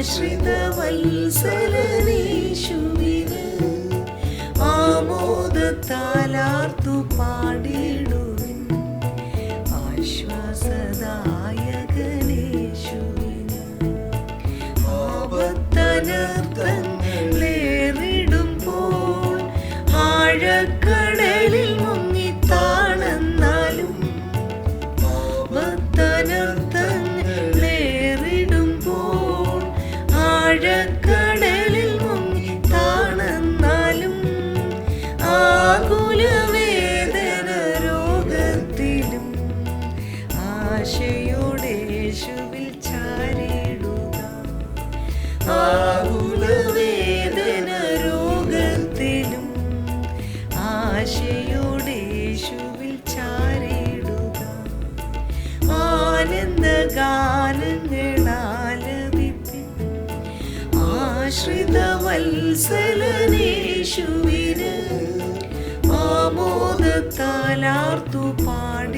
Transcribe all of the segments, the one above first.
ആശ്രിത വത്സലനേശുവിന് ആമോദത്താലാർത്തു പാടിയിടുവിൻ ആശ്വാസദായകനേശുവിന് ആപത്തനർത്ഥങ്ങളേറിടുമ്പോൾ ആശ്രിത വത്സലനേശുവിന് ആമോദത്താലാർത്തു പാടിടുവിൻ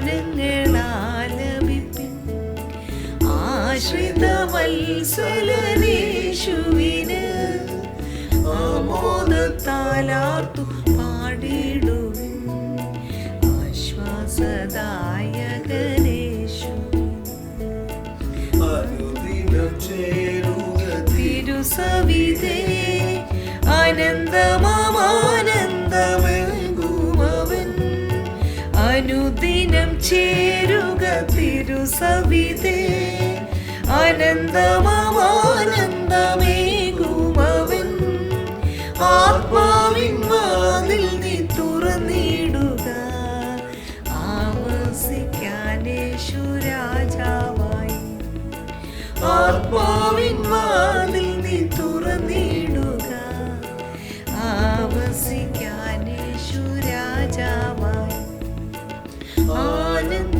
ആനന്ദഗാനങ്ങളാലപിപ്പിൻ ആശ്രിത വത്സലനേശുവിന് ആമോദത്താലാർത്തു പാടിടുവിൻ. ആശ്വാസദായകനേശു. തിരുസവിതേ ആനന്ദമാനന്ദമേകുമവൻ അനുദിനം ചേരുക തിരുസവിതേ. ആനന്ദമാനന്ദമേകുമവൻ ആത്മാവിൻ വാതിൽ നീ തുറന്നിടുക. ആമസിക്കാനേശു രാജാവായി. ആത്മാവിൻ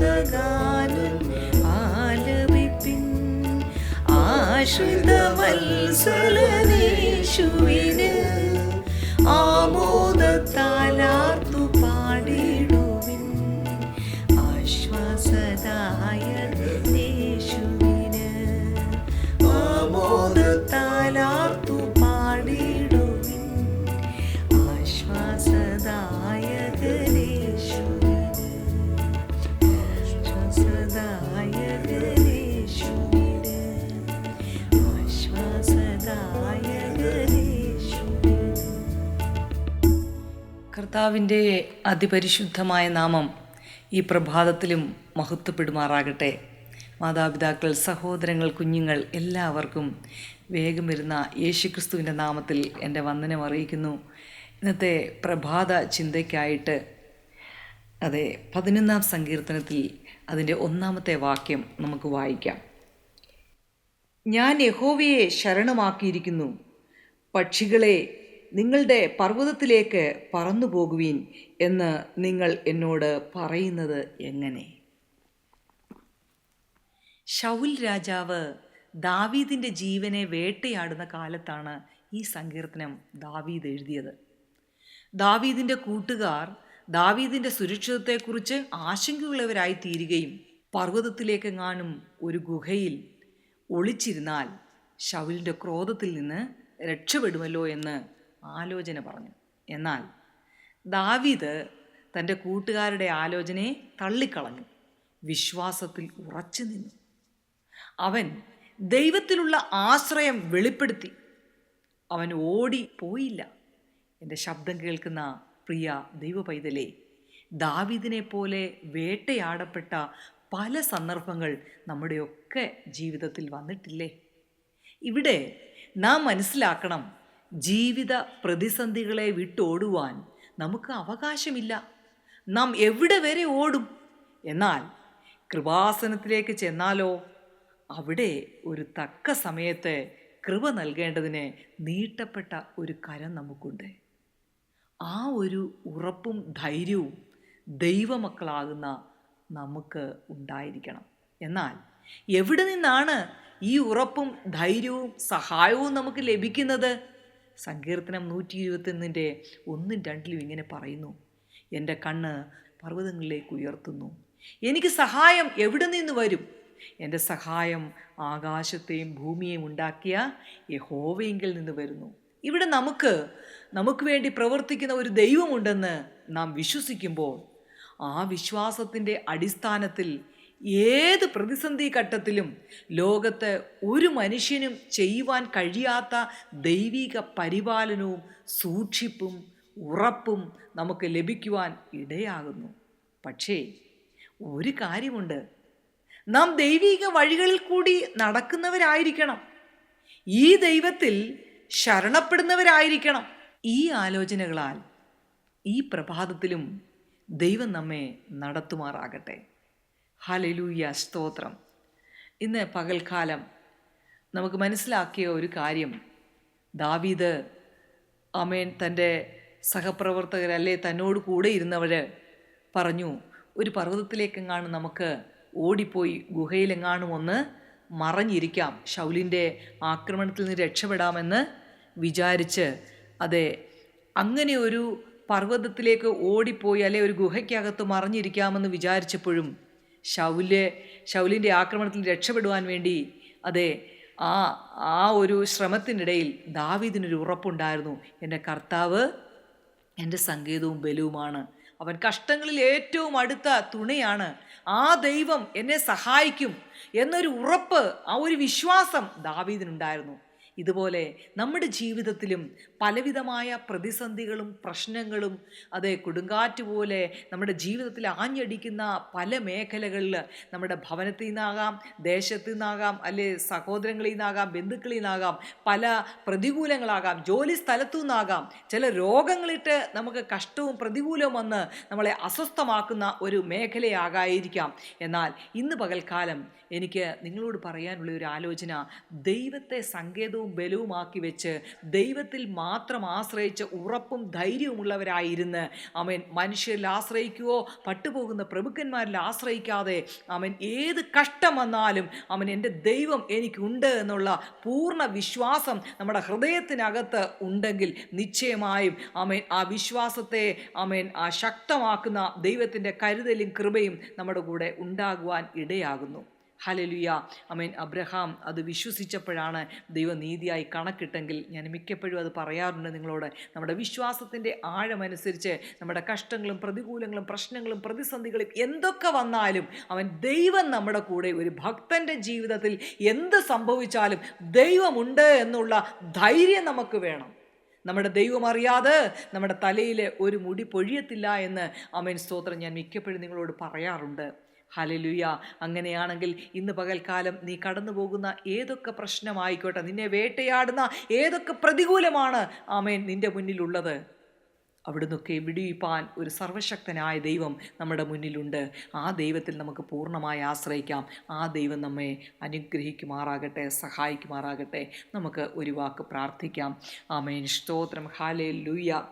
ആനന്ദഗാനം ആലപിപ്പിൻ. ആശ്രിത വത്സലനേശുവിന് കർത്താവിന്റെ അതിപരിശുദ്ധമായ നാമം ഈ പ്രഭാതത്തിലും മഹത്വപ്പെടുമാറാകട്ടെ. മാതാപിതാക്കൾ സഹോദരങ്ങൾ കുഞ്ഞുങ്ങൾ എല്ലാവർക്കും വേഗം വരുന്ന യേശുക്രിസ്തുവിന്റെ നാമത്തിൽ എന്റെ വന്ദനം അറിയിക്കുന്നു. ഇന്നത്തെ പ്രഭാത ചിന്തയ്ക്കായിട്ട് അതെ പതിനൊന്നാം സങ്കീർത്തനത്തിൽ അതിന്റെ ഒന്നാമത്തെ വാക്യം നമുക്ക് വായിക്കാം. ഞാൻ യഹോവയെ ശരണമാക്കിയിരിക്കുന്നു. പക്ഷികളെ നിങ്ങളുടെ പർവതത്തിലേക്ക് പറന്നു പോകുവീൻ എന്ന് നിങ്ങൾ എന്നോട് പറയുന്നത് എങ്ങനെ? ഷൗൽ രാജാവ് ദാവീദിന്റെ ജീവനെ വേട്ടയാടുന്ന കാലത്താണ് ഈ സങ്കീർത്തനം ദാവീദ് എഴുതിയത്. ദാവീദിന്റെ കൂട്ടുകാർ ദാവീദിന്റെ സുരക്ഷിതത്വത്തെക്കുറിച്ച് ആശങ്കയുള്ളവരായി തീരുകയും പർവതത്തിലേക്കെങ്ങാനും ഒരു ഗുഹയിൽ ഒളിച്ചിരുന്നാൽ ഷൗലിന്റെ ക്രോധത്തിൽ നിന്ന് രക്ഷപ്പെടുമല്ലോ എന്ന് ആലോചന പറഞ്ഞു. എന്നാൽ ദാവീദ് തന്റെ കൂട്ടുകാരുടെ ആലോചനയെ തള്ളിക്കളഞ്ഞു. വിശ്വാസത്തിൽ ഉറച്ചു നിന്നു. അവൻ ദൈവത്തിലുള്ള ആശ്രയം വെളിപ്പെടുത്തി. അവൻ ഓടി പോയില്ല. എന്റെ ശബ്ദം കേൾക്കുന്ന പ്രിയ ദൈവ പൈതലേ ദാവിദിനെ പോലെ വേട്ടയാടപ്പെട്ട പല സന്ദർഭങ്ങൾ നമ്മുടെയൊക്കെ ജീവിതത്തിൽ വന്നിട്ടില്ലേ? ഇവിടെ നാം മനസ്സിലാക്കണം ജീവിത പ്രതിസന്ധികളെ വിട്ടോടുവാൻ നമുക്ക് അവകാശമില്ല. നാം എവിടെ വരെ ഓടും? എന്നാൽ കൃപാസനത്തിലേക്ക് ചെന്നാലോ? അവിടെ ഒരു തക്ക സമയത്ത് കൃപ നൽകേണ്ടതിന് നീട്ടപ്പെട്ട ഒരു കരം നമുക്കുണ്ട്. ആ ഒരു ഉറപ്പും ധൈര്യവും ദൈവമക്കളാകുന്ന നമുക്ക് ഉണ്ടായിരിക്കണം. എന്നാൽ എവിടെ നിന്നാണ് ഈ ഉറപ്പും ധൈര്യവും സഹായവും നമുക്ക് ലഭിക്കുന്നത്? സങ്കീർത്തനം നൂറ്റി ഇരുപത്തൊന്നിന്റെ ഒന്നും രണ്ടിലും ഇങ്ങനെ പറയുന്നു. എന്റെ കണ്ണ് പർവതങ്ങളിലേക്ക് ഉയർത്തുന്നു. എനിക്ക് സഹായം എവിടെ നിന്ന് വരും? എന്റെ സഹായം ആകാശത്തെയും ഭൂമിയെയും ഉണ്ടാക്കിയ യഹോവയെങ്കിൽ നിന്ന് വരുന്നു. ഇവിടെ നമുക്ക് നമുക്ക് വേണ്ടി പ്രവർത്തിക്കുന്ന ഒരു ദൈവമുണ്ടെന്ന് നാം വിശ്വസിക്കുമ്പോൾ ആ വിശ്വാസത്തിന്റെ അടിസ്ഥാനത്തിൽ ഏത് പ്രതിസന്ധി ഘട്ടത്തിലും ലോകത്ത് ഒരു മനുഷ്യനും ചെയ്യുവാൻ കഴിയാത്ത ദൈവിക പരിപാലനവും സൂക്ഷിപ്പും ഉറപ്പും നമുക്ക് ലഭിക്കുവാൻ ഇടയാകുന്നു. പക്ഷേ ഒരു കാര്യമുണ്ട്. നാം ദൈവിക വഴികളിൽ കൂടി നടക്കുന്നവരായിരിക്കണം. ഈ ദൈവത്തിൽ ശരണപ്പെടുന്നവരായിരിക്കണം. ഈ ആലോചനകളാൽ ഈ പ്രഭാതത്തിലും ദൈവം നമ്മെ നടത്തുമാറാകട്ടെ. ഹലലൂയ സ്തോത്രം. ഇന്ന് പകൽക്കാലം നമുക്ക് മനസ്സിലാക്കിയ ഒരു കാര്യം. ദാവീദ് അമേൻ തന്റെ സഹപ്രവർത്തകരല്ലേ തന്നോട് കൂടെ ഇരുന്നവർ പറഞ്ഞു ഒരു പർവതത്തിലേക്കെങ്ങാനും നമുക്ക് ഓടിപ്പോയി ഗുഹയിലെങ്ങാനും ഒന്ന് മറഞ്ഞിരിക്കാം. ഷൗലിന്റെ ആക്രമണത്തിൽ നിന്ന് രക്ഷപ്പെടാമെന്ന് വിചാരിച്ച് അതെ അങ്ങനെ ഒരു പർവതത്തിലേക്ക് ഓടിപ്പോയി അല്ലെ ഒരു ഗുഹയ്ക്കകത്ത് മറഞ്ഞിരിക്കാമെന്ന് വിചാരിച്ചപ്പോഴും ഷൗലെ ശൗലിന്റെ ആക്രമണത്തിൽ രക്ഷപ്പെടുവാൻ വേണ്ടി അതെ ആ ആ ഒരു ശ്രമത്തിനിടയിൽ ദാവീദിനൊരു ഉറപ്പുണ്ടായിരുന്നു. എന്റെ കർത്താവ് എന്റെ സംഗീതവും ബലവുമാണ്. അവൻ കഷ്ടങ്ങളിൽ ഏറ്റവും അടുത്ത തുണയാണ്. ആ ദൈവം എന്നെ സഹായിക്കും എന്നൊരു ഉറപ്പ് ആ ഒരു വിശ്വാസം ദാവീദിനുണ്ടായിരുന്നു. ഇതുപോലെ നമ്മുടെ ജീവിതത്തിലും പലവിധമായ പ്രതിസന്ധികളും പ്രശ്നങ്ങളും അതെ കൊടുങ്കാറ്റ് പോലെ നമ്മുടെ ജീവിതത്തിൽ ആഞ്ഞടിക്കുന്ന പല മേഖലകളിൽ നമ്മുടെ ഭവനത്തിൽ നിന്നാകാം ദേശത്തു നിന്നാകാം അല്ലെ സഹോദരങ്ങളിൽ നിന്നാകാം ബന്ധുക്കളിൽ നിന്നാകാം പല പ്രതികൂലങ്ങളാകാം ജോലി സ്ഥലത്തു നിന്നാകാം ചില രോഗങ്ങളിട്ട് നമുക്ക് കഷ്ടവും പ്രതികൂലവും വന്ന് നമ്മളെ അസ്വസ്ഥമാക്കുന്ന ഒരു മേഖലയാകായിരിക്കാം. എന്നാൽ ഇന്ന് പകൽക്കാലം എനിക്ക് നിങ്ങളോട് പറയാനുള്ള ഒരു ആലോചന ദൈവത്തെ സങ്കേതവും ബലവുമാക്കി വെച്ച് ദൈവത്തിൽ മാത്രം ആശ്രയിച്ച് ഉറപ്പും ധൈര്യവുമുള്ളവരായിരുന്ന്. അവൻ മനുഷ്യരിൽ ആശ്രയിക്കുകയോ പട്ടുപോകുന്ന പ്രഭുക്കന്മാരിൽ ആശ്രയിക്കാതെ അവൻ ഏത് കഷ്ടം വന്നാലും അവൻ എന്റെ ദൈവം എനിക്കുണ്ട് എന്നുള്ള പൂർണ വിശ്വാസം നമ്മുടെ ഹൃദയത്തിനകത്ത് ഉണ്ടെങ്കിൽ നിശ്ചയമായും അവൻ ആ വിശ്വാസത്തെ അവൻ ആ ശക്തമാക്കുന്ന ദൈവത്തിന്റെ കരുതലും കൃപയും നമ്മുടെ കൂടെ ഉണ്ടാകുവാൻ ഇടയാകുന്നു. ഹലലുയ. അമീൻ. അബ്രഹാം അത് വിശ്വസിച്ചപ്പോഴാണ് ദൈവനീതിയായി കണക്കിട്ടെങ്കിൽ ഞാൻ മിക്കപ്പോഴും അത് പറയാറുണ്ട് നിങ്ങളോട്. നമ്മുടെ വിശ്വാസത്തിന്റെ ആഴമനുസരിച്ച് നമ്മുടെ കഷ്ടങ്ങളും പ്രതികൂലങ്ങളും പ്രശ്നങ്ങളും പ്രതിസന്ധികളും എന്തൊക്കെ വന്നാലും അവൻ ദൈവം നമ്മുടെ കൂടെ ഒരു ഭക്തന്റെ ജീവിതത്തിൽ എന്ത് സംഭവിച്ചാലും ദൈവമുണ്ട് എന്നുള്ള ധൈര്യം നമുക്ക് വേണം. നമ്മുടെ ദൈവം അറിയാതെ നമ്മുടെ തലയിലെ ഒരു മുടി പൊഴിയത്തില്ല എന്ന് അമേൻ സ്തോത്രം ഞാൻ മിക്കപ്പോഴും നിങ്ങളോട് പറയാറുണ്ട്. ഹലലുയ അങ്ങനെയാണെങ്കിൽ ഇന്ന് പകൽക്കാലം നീ കടന്നു പോകുന്ന ഏതൊക്കെ പ്രശ്നമായിക്കോട്ടെ നിന്നെ വേട്ടയാടുന്ന ഏതൊക്കെ പ്രതികൂലമാണ് ആമേൻ നിന്റെ മുന്നിലുള്ളത്. അവിടുന്നൊക്കെ വിടിയിപ്പാൻ ഒരു സർവശക്തനായ ദൈവം നമ്മുടെ മുന്നിലുണ്ട്. ആ ദൈവത്തിൽ നമുക്ക് പൂർണമായി ആശ്രയിക്കാം. ആ ദൈവം നമ്മെ അനുഗ്രഹിക്കുമാറാകട്ടെ സഹായിക്കുമാറാകട്ടെ. നമുക്ക് ഒരു വാക്ക് പ്രാർത്ഥിക്കാം. ആമേൻ. സ്തോത്രം. ഹാലേ ലൂയ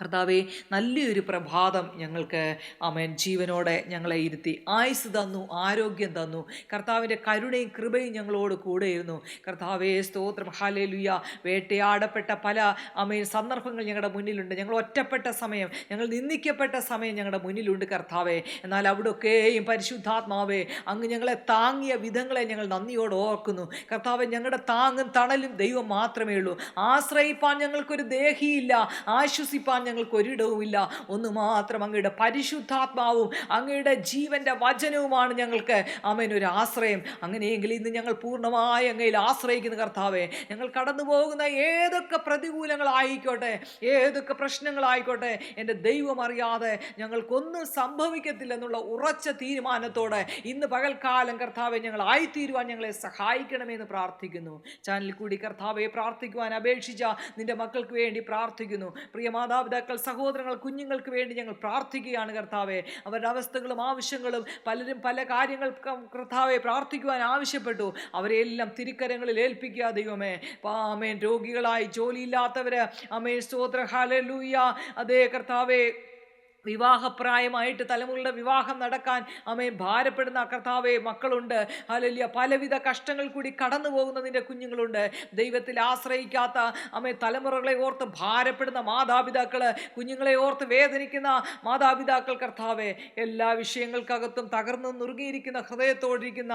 കർത്താവെ നല്ലൊരു പ്രഭാതം ഞങ്ങൾക്ക് അമേൻ ജീവനോടെ ഞങ്ങളെ ഇരുത്തി. ആയുസ് തന്നു ആരോഗ്യം തന്നു. കർത്താവിന്റെ കരുണയും കൃപയും ഞങ്ങളോട് കൂടെയിരുന്നു. കർത്താവെ സ്തോത്രം ഹാലേലുയ വേട്ടയാടപ്പെട്ട പല അമേൻ സന്ദർഭങ്ങൾ ഞങ്ങളുടെ മുന്നിലുണ്ട്. ഞങ്ങൾ ഒറ്റപ്പെട്ട സമയം ഞങ്ങൾ നിന്ദിക്കപ്പെട്ട സമയം ഞങ്ങളുടെ മുന്നിലുണ്ട് കർത്താവെ. എന്നാൽ അവിടെയൊക്കെയും പരിശുദ്ധാത്മാവേ അങ്ങ് ഞങ്ങളെ താങ്ങിയ വിധങ്ങളെ ഞങ്ങൾ നന്ദിയോട് ഓർക്കുന്നു. കർത്താവെ ഞങ്ങളുടെ താങ്ങും തണലും ദൈവം മാത്രമേ ഉള്ളൂ. ആശ്രയിപ്പാൻ ഞങ്ങൾക്കൊരു ദേഹിയില്ല. ആശ്വസിപ്പാൻ ഞങ്ങൾക്ക് ഒരിടവുമില്ല ഒന്ന് മാത്രം അങ്ങയുടെ പരിശുദ്ധാത്മാവും അങ്ങയുടെ ജീവന്റെ വചനവുമാണ് ഞങ്ങൾക്ക്. അമേൻ ആശ്രയം. അങ്ങനെയെങ്കിൽ ഇന്ന് ഞങ്ങൾ പൂർണമായി അങ്ങയിൽ ആശ്രയിക്കുന്ന കർത്താവെ. ഞങ്ങൾ കടന്നു പോകുന്ന ഏതൊക്കെ പ്രതികൂലങ്ങളായിക്കോട്ടെ ഏതൊക്കെ പ്രശ്നങ്ങളായിക്കോട്ടെ എന്റെ ദൈവം അറിയാതെ ഞങ്ങൾക്കൊന്നും സംഭവിക്കത്തില്ലെന്നുള്ള ഉറച്ച തീരുമാനത്തോടെ ഇന്ന് പകൽക്കാലം കർത്താവെ ഞങ്ങൾ ആയിത്തീരുവാൻ ഞങ്ങളെ സഹായിക്കണമെന്ന് പ്രാർത്ഥിക്കുന്നു. ചാനലിൽ കൂടി കർത്താവെ പ്രാർത്ഥിക്കുവാൻ അപേക്ഷിച്ച നിന്റെ മക്കൾക്ക് വേണ്ടി പ്രാർത്ഥിക്കുന്നു. പ്രിയ മാതാപിതാക്കൾ സഹോദരങ്ങൾ കുഞ്ഞുങ്ങൾക്ക് വേണ്ടി ഞങ്ങൾ പ്രാർത്ഥിക്കുകയാണ് കർത്താവെ. അവരുടെ അവസ്ഥകളും ആവശ്യങ്ങളും പലരും പല കാര്യങ്ങൾക്കും കർത്താവെ പ്രാർത്ഥിക്കുവാൻ ആവശ്യപ്പെട്ടു. അവരെല്ലാം തിരുക്കരങ്ങളിൽ ഏൽപ്പിക്കുക ദൈവമേ. ആമേൻ. രോഗികളായി ജോലിയില്ലാത്തവര്. അമേ സ്തോത്ര. ഹാലൂയ അതേ കർത്താവെ. വിവാഹപ്രായമായിട്ട് തലമുറയുടെ വിവാഹം നടക്കാൻ അമ്മയെ ഭാരപ്പെടുന്ന കർത്താവെ മക്കളുണ്ട്. അല്ലല്ല പലവിധ കഷ്ടങ്ങൾ കൂടി കടന്നു പോകുന്നതിന്റെ കുഞ്ഞുങ്ങളുണ്ട്. ദൈവത്തിൽ ആശ്രയിക്കാത്ത അമ്മ തലമുറകളെ ഓർത്ത് ഭാരപ്പെടുന്ന മാതാപിതാക്കൾ കുഞ്ഞുങ്ങളെ ഓർത്ത് വേദനിക്കുന്ന മാതാപിതാക്കൾ കർത്താവെ എല്ലാ വിഷയങ്ങൾക്കകത്തും തകർന്നു നുറുകിയിരിക്കുന്ന ഹൃദയത്തോടിരിക്കുന്ന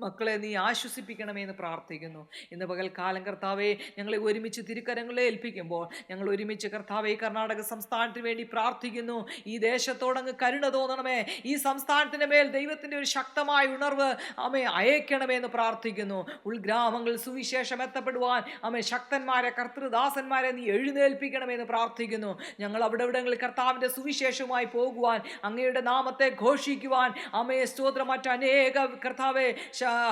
മക്കളെ നീ ആശ്വസിപ്പിക്കണമേ എന്ന് പ്രാർത്ഥിക്കുന്നു. ഇന്ന് കാലം കർത്താവെ ഞങ്ങളെ ഒരുമിച്ച് തിരുക്കരങ്ങളെ ഏൽപ്പിക്കുമ്പോൾ ഞങ്ങൾ ഒരുമിച്ച് കർത്താവെ കർണാടക സംസ്ഥാനത്തിന് വേണ്ടി പ്രാർത്ഥിക്കുന്നു. ഈ ദേശത്തോടങ്ങ് കരുണ തോന്നണമേ. ഈ സംസ്ഥാനത്തിന്റെ മേൽ ദൈവത്തിന്റെ ഒരു ശക്തമായ ഉണർവ് അമ്മ അയക്കണമേ എന്ന് പ്രാർത്ഥിക്കുന്നു. ഉൾഗ്രാമങ്ങൾ സുവിശേഷം എത്തപ്പെടുവാൻ അമ്മ ശക്തന്മാരെ കർത്തൃദാസന്മാരെ നീ എഴുന്നേൽപ്പിക്കണമേ എന്ന് പ്രാർത്ഥിക്കുന്നു. ഞങ്ങൾ അവിടെ ഇവിടങ്ങളിൽ കർത്താവിന്റെ സുവിശേഷവുമായി പോകുവാൻ അങ്ങയുടെ നാമത്തെ ഘോഷിക്കുവാൻ അമ്മയെ സ്തോത്രം മറ്റനേക കർത്താവെ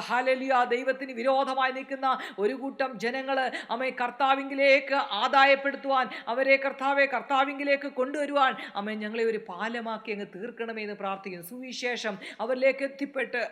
ഹാലലിയ ദൈവത്തിന് വിരോധമായി നിൽക്കുന്ന ഒരു കൂട്ടം ജനങ്ങൾ അമ്മ കർത്താവിങ്കിലേക്ക് ആദായപ്പെടുത്തുവാൻ അവരെ കർത്താവെ കർത്താവിങ്കിലേക്ക് കൊണ്ടുവരുവാൻ അമ്മ ഞങ്ങളെ ഒരു പാലമാക്കി അങ്ങ് തീർക്കണമേ എന്ന് പ്രാർത്ഥിക്കുന്നു. സുവിശേഷം അവരിലേക്ക് എത്തിപ്പെട്ട്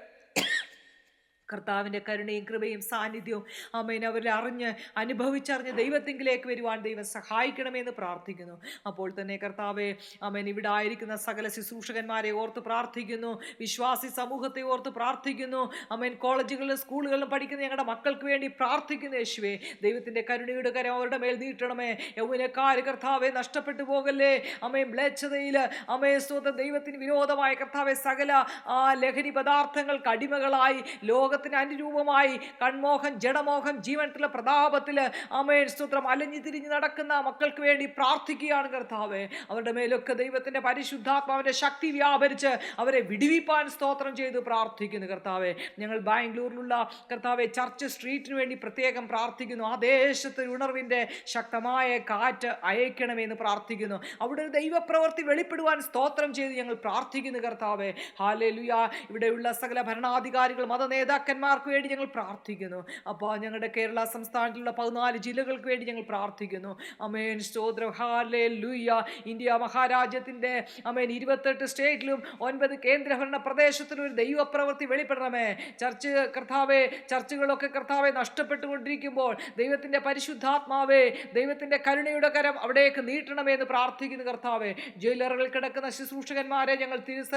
കർത്താവിന്റെ കരുണയും കൃപയും സാന്നിധ്യവും അമ്മേനെ അവരിൽ അറിഞ്ഞ് അനുഭവിച്ചറിഞ്ഞ് ദൈവത്തിങ്കിലേക്ക് വരുവാൻ ദൈവം സഹായിക്കണമെന്ന് പ്രാർത്ഥിക്കുന്നു. അപ്പോൾ തന്നെ കർത്താവെ അമ്മേൻ ഇവിടെ ആയിരിക്കുന്ന സകല ശുശ്രൂഷകന്മാരെ ഓർത്ത് പ്രാർത്ഥിക്കുന്നു. വിശ്വാസി സമൂഹത്തെ ഓർത്ത് പ്രാർത്ഥിക്കുന്നു. അമ്മേൻ കോളേജുകളിലും സ്കൂളുകളിലും പഠിക്കുന്ന ഞങ്ങളുടെ മക്കൾക്ക് വേണ്ടി പ്രാർത്ഥിക്കുന്നു യേശുവേ. ദൈവത്തിന്റെ കരുണയുടെ കരം അവരുടെ മേൽ നീട്ടണമേ. യൗവനക്കാർ കർത്താവെ നഷ്ടപ്പെട്ടു പോകല്ലേ? അമ്മയും മ്ലേച്ഛതയിൽ അമ്മയെ സ്വന്തം ദൈവത്തിന് വിരോധമായ കർത്താവെ സകല ആ ലഹരി പദാർത്ഥങ്ങൾക്ക് അടിമകളായി ലോക ലോകത്തിന് അനുരൂപമായി കൺമോഹൻ ജഡമോഹൻ ജീവനത്തിലെ പ്രതാപത്തിൽ അമേൻ സ്തോത്രം അലഞ്ഞു തിരിഞ്ഞ് നടക്കുന്ന മക്കൾക്ക് വേണ്ടി പ്രാർത്ഥിക്കുകയാണ് കർത്താവ്. അവരുടെ മേലൊക്കെ ദൈവത്തിന്റെ പരിശുദ്ധാത്മാവിന്റെ ശക്തി വ്യാപരിച്ച് അവരെ വിടുവിപ്പാൻ സ്തോത്രം ചെയ്ത് പ്രാർത്ഥിക്കുന്നു കർത്താവെ. ഞങ്ങൾ ബാംഗ്ലൂരിലുള്ള കർത്താവെ ചർച്ച് സ്ട്രീറ്റിന് വേണ്ടി പ്രത്യേകം പ്രാർത്ഥിക്കുന്നു. ആ ദേശത്ത് ഉണർവിന്റെ ശക്തമായ കാറ്റ് അയക്കണമെന്ന് പ്രാർത്ഥിക്കുന്നു. അവിടെ ഒരു ദൈവപ്രവൃത്തി വെളിപ്പെടുവാൻ സ്തോത്രം ചെയ്ത് ഞങ്ങൾ പ്രാർത്ഥിക്കുന്നു കർത്താവെ. ഹാലേ ലുയ ഇവിടെയുള്ള സകല ഭരണാധികാരികൾ മത നേതാക്കൾ നേതാക്കന്മാർക്ക് വേണ്ടി ഞങ്ങൾ പ്രാർത്ഥിക്കുന്നു. അപ്പോൾ ഞങ്ങളുടെ കേരള സംസ്ഥാനത്തിലുള്ള പതിനാല് ജില്ലകൾക്ക് വേണ്ടി ഞങ്ങൾ പ്രാർത്ഥിക്കുന്നു. അമേൻ സ്തോത്ര. ഹാലേ ലൂയ ഇന്ത്യ മഹാരാജ്യത്തിന്റെ അമേൻ ഇരുപത്തെട്ട് സ്റ്റേറ്റിലും ഒൻപത് കേന്ദ്രഭരണ പ്രദേശത്തിലും ഒരു ദൈവപ്രവൃത്തി വെളിപ്പെടണമേ. ചർച്ച് കർത്താവെ ചർച്ചുകളൊക്കെ കർത്താവെ നഷ്ടപ്പെട്ടുകൊണ്ടിരിക്കുമ്പോൾ ദൈവത്തിന്റെ പരിശുദ്ധാത്മാവേ ദൈവത്തിന്റെ കരുണയുടെ കരം അവിടേക്ക് നീട്ടണമേ എന്ന് പ്രാർത്ഥിക്കുന്നു കർത്താവെ. ജയിലറുകൾ കിടക്കുന്ന ശുശ്രൂഷകന്മാരെ ഞങ്ങൾ തിരുസ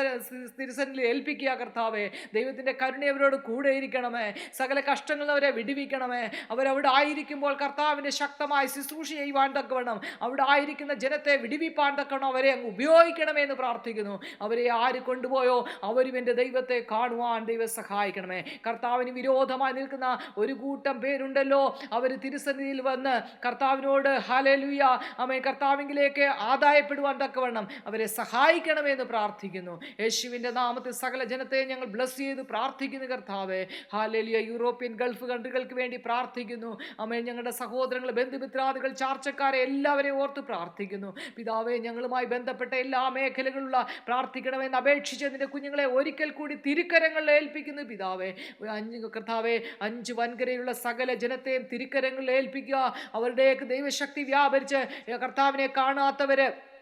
തിരുസനിൽ ഏൽപ്പിക്കുക കർത്താവെ. ദൈവത്തിന്റെ കരുണയവരോട് കൂടെ ഇരിക്കണമേ സകല കഷ്ടങ്ങളിൽ അവരെ വിടുവിക്കണമേ. അവരവിടെ ആയിരിക്കുമ്പോൾ കർത്താവിന്റെ ശക്തമായി ശുശ്രൂഷ ചെയ്യുവാൻ തക്കവണ്ണം. അവിടെ ആയിരിക്കുന്ന ജനത്തെ വിടുവിപ്പാൻ തക്കണം അവരെ അങ്ങ് ഉപയോഗിക്കണമേ എന്ന് പ്രാർത്ഥിക്കുന്നു. അവരെ ആര് കൊണ്ടുപോയോ? അവരും എന്റെ ദൈവത്തെ കാണുവാൻ ദൈവം സഹായിക്കണമേ. കർത്താവിന് വിരോധമായി നിൽക്കുന്ന ഒരു കൂട്ടം പേരുണ്ടല്ലോ. അവർ തിരുസന്നിധിയിൽ വന്ന് കർത്താവിനോട് ഹലലുയ അമ്മേ കർത്താവിങ്കിലേക്ക് ആദായപ്പെടുവാൻ തക്കവണ്ണം അവരെ സഹായിക്കണമേ എന്ന് പ്രാർത്ഥിക്കുന്നു. യേശുവിന്റെ നാമത്തിൽ സകല ജനത്തെ ഞങ്ങൾ ബ്ലസ് ചെയ്ത് പ്രാർത്ഥിക്കുന്നു കർത്താവെ. ഹാലേലിയ യൂറോപ്യൻ ഗൾഫ് കൺട്രികൾക്ക് വേണ്ടി പ്രാർത്ഥിക്കുന്നു. അമ്മേ ഞങ്ങളുടെ സഹോദരങ്ങൾ ബന്ധുമിത്രാദികൾ ചാർച്ചക്കാരെ എല്ലാവരെയും ഓർത്ത് പ്രാർത്ഥിക്കുന്നു. പിതാവെ ഞങ്ങളുമായി ബന്ധപ്പെട്ട എല്ലാ മേഖലകളുള്ള പ്രാർത്ഥിക്കണമെന്ന് അപേക്ഷിച്ച് കുഞ്ഞുങ്ങളെ ഒരിക്കൽ കൂടി തിരുക്കരങ്ങളിൽ ഏൽപ്പിക്കുന്നു പിതാവെ. അഞ്ച് കർത്താവെ അഞ്ച് വൻകരയുള്ള സകല ജനത്തെയും തിരുക്കരങ്ങളിൽ ഏൽപ്പിക്കുക. അവരുടെയൊക്കെ ദൈവശക്തി വ്യാപരിച്ച് കർത്താവിനെ കാണാത്തവര്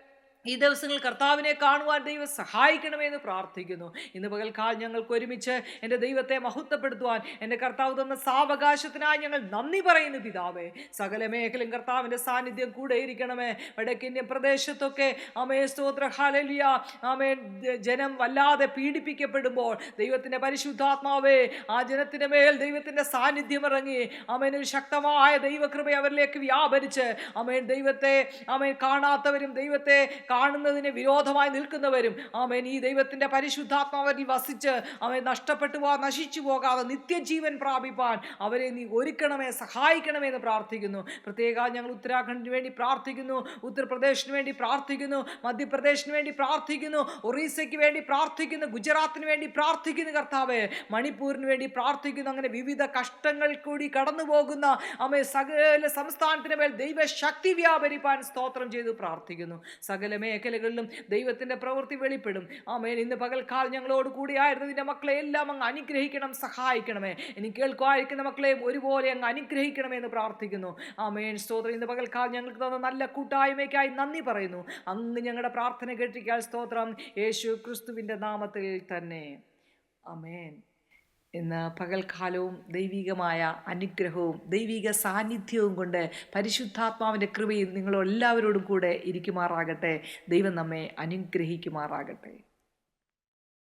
ഈ ദിവസങ്ങൾ കർത്താവിനെ കാണുവാൻ ദൈവം സഹായിക്കണമെന്ന് പ്രാർത്ഥിക്കുന്നു. ഇന്ന് പകൽക്കാൽ ഞങ്ങൾക്ക് ഒരുമിച്ച് എന്റെ ദൈവത്തെ മഹത്വപ്പെടുത്തുവാൻ എന്റെ കർത്താവ് തന്ന സാവകാശത്തിനായി ഞങ്ങൾ നന്ദി പറയുന്നു പിതാവേ. സകല മേഖലയും കർത്താവിന്റെ സാന്നിധ്യം കൂടെ ഇരിക്കണമേ വടക്കിന്റെ പ്രദേശത്തൊക്കെ അമേ സ്തോത്ര ഹാലലിയ അമേ ജനം വല്ലാതെ പീഡിപ്പിക്കപ്പെടുമ്പോൾ ദൈവത്തിന്റെ പരിശുദ്ധാത്മാവേ ആ ജനത്തിന്റെ മേൽ ദൈവത്തിന്റെ സാന്നിധ്യം ഇറങ്ങി. അമേനൊരു ശക്തമായ ദൈവകൃപ അവരിലേക്ക് വ്യാപരിച്ച് അമേൻ ദൈവത്തെ അമേൻ കാണാത്തവരും ദൈവത്തെ കാണുന്നതിന് വിരോധമായി നിൽക്കുന്നവരും ആമേൻ ഈ ദൈവത്തിന്റെ പരിശുദ്ധാത്മാവരിൽ വസിച്ച് അവൻ നഷ്ടപ്പെട്ടു പോകാൻ നശിച്ചു പോകാതെ നിത്യജീവൻ പ്രാപിപ്പാൻ അവരെ നീ ഒരുക്കണമേ സഹായിക്കണമേ എന്ന് പ്രാർത്ഥിക്കുന്നു. പ്രത്യേക ഞങ്ങൾ ഉത്തരാഖണ്ഡിന് വേണ്ടി പ്രാർത്ഥിക്കുന്നു ഉത്തർപ്രദേശിന് വേണ്ടി പ്രാർത്ഥിക്കുന്നു മധ്യപ്രദേശിന് വേണ്ടി പ്രാർത്ഥിക്കുന്നു ഒറീസയ്ക്ക് വേണ്ടി പ്രാർത്ഥിക്കുന്നു ഗുജറാത്തിന് വേണ്ടി പ്രാർത്ഥിക്കുന്നു കർത്താവ്. മണിപ്പൂരിന് വേണ്ടി പ്രാർത്ഥിക്കുന്നു അങ്ങനെ വിവിധ കഷ്ടങ്ങൾ കൂടി കടന്നു പോകുന്ന അമ്മ സകല സംസ്ഥാനത്തിന് മേൽ ദൈവശക്തി വ്യാപരിപ്പാൻ സ്തോത്രം ചെയ്ത് പ്രാർത്ഥിക്കുന്നു. സകല മേഖലകളിലും ദൈവത്തിന്റെ പ്രവൃത്തി വെളിപ്പെടും. ആമേൻ. ഇന്ന് പകൽക്കാൽ ഞങ്ങളോട് കൂടിയായിരുന്നു ആയിരുന്നതിന്റെ മക്കളെ എല്ലാം അങ്ങ് അനുഗ്രഹിക്കണം സഹായിക്കണമേ. ഇനി കേൾക്കുമായിരിക്കുന്ന മക്കളെയും ഒരുപോലെ അങ്ങ് അനുഗ്രഹിക്കണമേ എന്ന് പ്രാർത്ഥിക്കുന്നു. ആമേൻ. സ്തോത്രം. ഇന്ന് പകൽക്കാൽ ഞങ്ങൾക്ക് തന്ന നല്ല കൂട്ടായ്മയ്ക്കായി നന്ദി പറയുന്നു. അങ്ങ് ഞങ്ങളുടെ പ്രാർത്ഥന കേട്ടിരിക്കാൻ സ്തോത്രം. യേശു ക്രിസ്തുവിന്റെ നാമത്തിൽ തന്നെ. അമേൻ ഇന്ന് പകൽക്കാലവും ദൈവികമായ അനുഗ്രഹവും ദൈവിക സാന്നിധ്യവും കൊണ്ട് പരിശുദ്ധാത്മാവിന്റെ കൃപയും നിങ്ങളെല്ലാവരോടും കൂടെ ഇരിക്കുമാറാകട്ടെ. ദൈവം നമ്മെ അനുഗ്രഹിക്കുമാറാകട്ടെ.